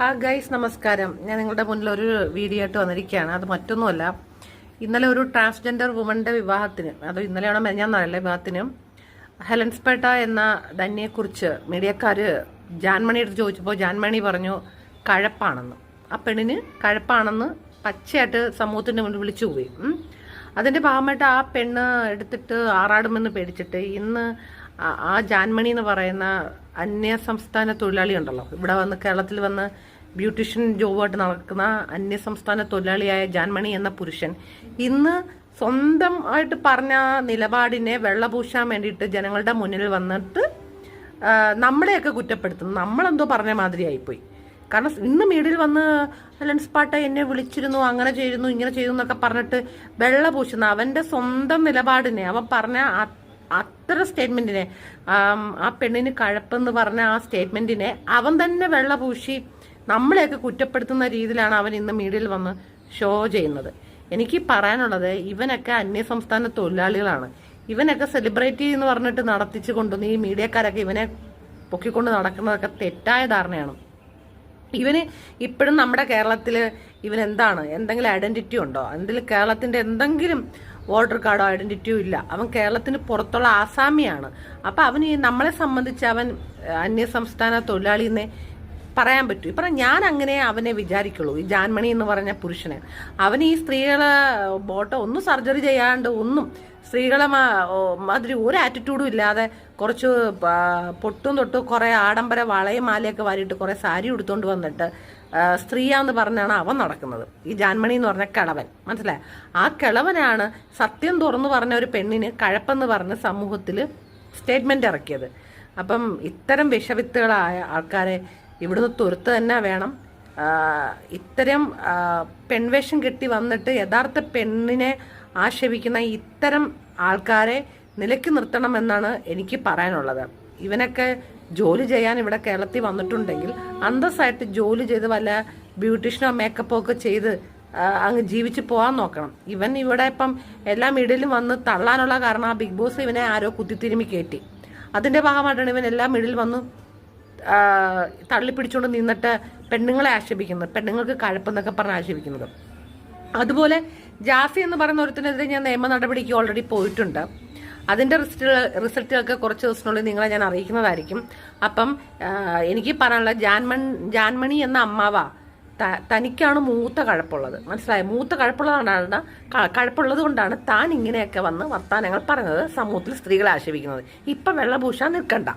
ഹാ ഗൈസ് നമസ്കാരം. ഞാൻ നിങ്ങളുടെ മുന്നിൽ ഒരു വീഡിയോ ആയിട്ട് വന്നിരിക്കുകയാണ്. അത് മറ്റൊന്നുമല്ല. ഇന്നലെ ഒരു ട്രാൻസ്ജെൻഡർ വുമന്റെ വിവാഹത്തിന് അത് ഇന്നലെയാണോ മെഞ്ഞാന്നല്ല വിവാഹത്തിന് ഹെലൻസ്പേട്ട എന്ന ധന്യയെക്കുറിച്ച് മീഡിയക്കാർ ജാൻമണി എടുത്ത് ചോദിച്ചപ്പോൾ ജാൻമണി പറഞ്ഞു കഴപ്പാണെന്ന്. ആ പെണ്ണിന് കഴപ്പാണെന്ന് പച്ചയായിട്ട് സമൂഹത്തിന്റെ മുന്നിൽ വിളിച്ചു പോയി. അതിന്റെ ഭാഗമായിട്ട് ആ പെണ്ണ് എടുത്തിട്ട് ആറാടുമെന്ന് പേടിച്ചിട്ട് ഇന്ന് ആ ജാൻമണി എന്ന് പറയുന്ന അന്യ സംസ്ഥാന തൊഴിലാളി ഉണ്ടല്ലോ ഇവിടെ വന്ന് കേരളത്തിൽ വന്ന് ബ്യൂട്ടീഷ്യൻ ജോബായിട്ട് നടക്കുന്ന അന്യ സംസ്ഥാന തൊഴിലാളിയായ ജാൻമണി എന്ന പുരുഷൻ ഇന്ന് സ്വന്തം ആയിട്ട് പറഞ്ഞ നിലപാടിനെ വെള്ളപൂശാൻ വേണ്ടിയിട്ട് ജനങ്ങളുടെ മുന്നിൽ വന്നിട്ട് നമ്മളെയൊക്കെ കുറ്റപ്പെടുത്തുന്നു. നമ്മളെന്തോ പറഞ്ഞ മാതിരി ആയിപ്പോയി. കാരണം ഇന്ന് മീഡിയയിൽ വന്ന് ലെൻസ് പാട്ട എന്നെ വിളിച്ചിരുന്നു അങ്ങനെ ചെയ്യുന്നു ഇങ്ങനെ ചെയ്യുന്നു എന്നൊക്കെ പറഞ്ഞിട്ട് വെള്ള അവന്റെ സ്വന്തം നിലപാടിനെ അവൻ പറഞ്ഞ അത്ര സ്റ്റേറ്റ്മെന്റിനെ ആ പെണ്ണിന് കഴപ്പെന്ന് പറഞ്ഞ ആ സ്റ്റേറ്റ്മെന്റിനെ അവൻ തന്നെ വെള്ള പൂശി നമ്മളെയൊക്കെ കുറ്റപ്പെടുത്തുന്ന രീതിയിലാണ് അവൻ ഇന്ന് മീഡിയയിൽ വന്ന് ഷോ ചെയ്യുന്നത്. എനിക്ക് പറയാനുള്ളത് ഇവനൊക്കെ അന്യ സംസ്ഥാന തൊഴിലാളികളാണ്. ഇവനൊക്കെ സെലിബ്രിറ്റി എന്ന് പറഞ്ഞിട്ട് നടത്തിച്ചു കൊണ്ടുവന്ന് ഈ മീഡിയക്കാരൊക്കെ ഇവനെ പൊക്കിക്കൊണ്ട് നടക്കുന്നതൊക്കെ തെറ്റായ ധാരണയാണ്. ഇവന് ഇപ്പോഴും നമ്മുടെ കേരളത്തിൽ ഇവൻ എന്താണ് എന്തെങ്കിലും ഐഡന്റിറ്റി ഉണ്ടോ? എന്തെങ്കിലും കേരളത്തിന്റെ എന്തെങ്കിലും വോട്ടർ കാർഡോ ഐഡന്റിറ്റിയോ ഇല്ല. അവൻ കേരളത്തിന് പുറത്തുള്ള ആസാമിയാണ്. അപ്പൊ അവന് നമ്മളെ സംബന്ധിച്ച് അവൻ അന്യ സംസ്ഥാന തൊഴിലാളി എന്നേ പറയാൻ പറ്റൂ. ഇപ്പം ഞാൻ അങ്ങനെ അവനെ വിചാരിക്കുള്ളൂ. ഈ ജാൻമണി എന്ന് പറഞ്ഞ പുരുഷനെ. അവൻ ഈ സ്ത്രീകളെ ബോട്ടോ ഒന്നും സർജറി ചെയ്യാണ്ട് ഒന്നും സ്ത്രീകളെ മാതിരി ഒരു ആറ്റിറ്റ്യൂഡും ഇല്ലാതെ കുറച്ച് പൊട്ടും തൊട്ടും കുറെ ആഡംബര വളയും മാലയൊക്കെ വാരിയിട്ട് കുറെ സാരി ഉടുത്തുകൊണ്ട് വന്നിട്ട് സ്ത്രീയാന്ന് പറഞ്ഞാണ് അവൻ നടക്കുന്നത്. ഈ ജാൻമണി എന്ന് പറഞ്ഞ കിളവൻ. മനസ്സിലായ? ആ കിളവനാണ് സത്യം തുറന്നു പറഞ്ഞ ഒരു പെണ്ണിന് കഴപ്പെന്ന് പറഞ്ഞ് സമൂഹത്തിൽ സ്റ്റേറ്റ്മെന്റ് ഇറക്കിയത്. അപ്പം ഇത്തരം വിഷവിത്തുകളായ ആൾക്കാരെ ഇവിടുന്ന് തുരുത്ത് തന്നെ വേണം. ഇത്തരം പെൺവേഷം കെട്ടി വന്നിട്ട് യഥാർത്ഥ പെണ്ണിനെ ആക്ഷേപിക്കുന്ന ഇത്തരം ആൾക്കാരെ നിലയ്ക്ക് നിർത്തണമെന്നാണ് എനിക്ക് പറയാനുള്ളത്. ഇവനൊക്കെ ജോലി ചെയ്യാൻ ഇവിടെ കേരളത്തിൽ വന്നിട്ടുണ്ടെങ്കിൽ അന്തസ്സായിട്ട് ജോലി ചെയ്ത് വല്ല ബ്യൂട്ടീഷ്യനോ മേക്കപ്പോ ഒക്കെ ചെയ്ത് അങ്ങ് ജീവിച്ച് പോകാൻ നോക്കണം. ഇവൻ ഇവിടെ ഇപ്പം എല്ലാം മീഡിയയിലും വന്ന് തള്ളാനുള്ള കാരണം ആ ബിഗ് ബോസ് ഇവനെ ആരോ കുത്തിത്തിരുമി കയറ്റി അതിന്റെ ഭാഗമായിട്ടാണ് ഇവൻ എല്ലാം മീഡിയയിൽ വന്ന് തള്ളിപ്പിടിച്ചുകൊണ്ട് നിന്നിട്ട് പെണ്ണുങ്ങളെ ആക്ഷേപിക്കുന്നത് പെണ്ണുങ്ങൾക്ക് കഴപ്പെന്നൊക്കെ പറഞ്ഞ് ആക്ഷേപിക്കുന്നത്. അതുപോലെ ജാസി എന്ന് പറയുന്ന ഒരുത്തിനെതിരെ ഞാൻ നിയമ നടപടിക്ക് ഓൾറെഡി പോയിട്ടുണ്ട്. അതിന്റെ റിസൾട്ടുകൾ റിസൾട്ടുകളൊക്കെ കുറച്ച് ദിവസത്തിനുള്ളിൽ നിങ്ങളെ ഞാൻ അറിയിക്കുന്നതായിരിക്കും. അപ്പം എനിക്ക് പറയാനുള്ള ജാൻമൺ ജാൻമണി എന്ന അമ്മാവ തനിക്കാണ് മൂത്ത കഴപ്പുള്ളത്. മനസ്സിലായോ? മൂത്ത കഴപ്പുള്ളതുകൊണ്ടാണ് കഴപ്പുള്ളത് കൊണ്ടാണ് താൻ ഇങ്ങനെയൊക്കെ വന്ന് വർത്തമാനങ്ങൾ പറഞ്ഞത് സമൂഹത്തിൽ സ്ത്രീകളെ ആക്ഷേപിക്കുന്നത്. ഇപ്പം വെള്ളഭൂഷ നിൽക്കണ്ട.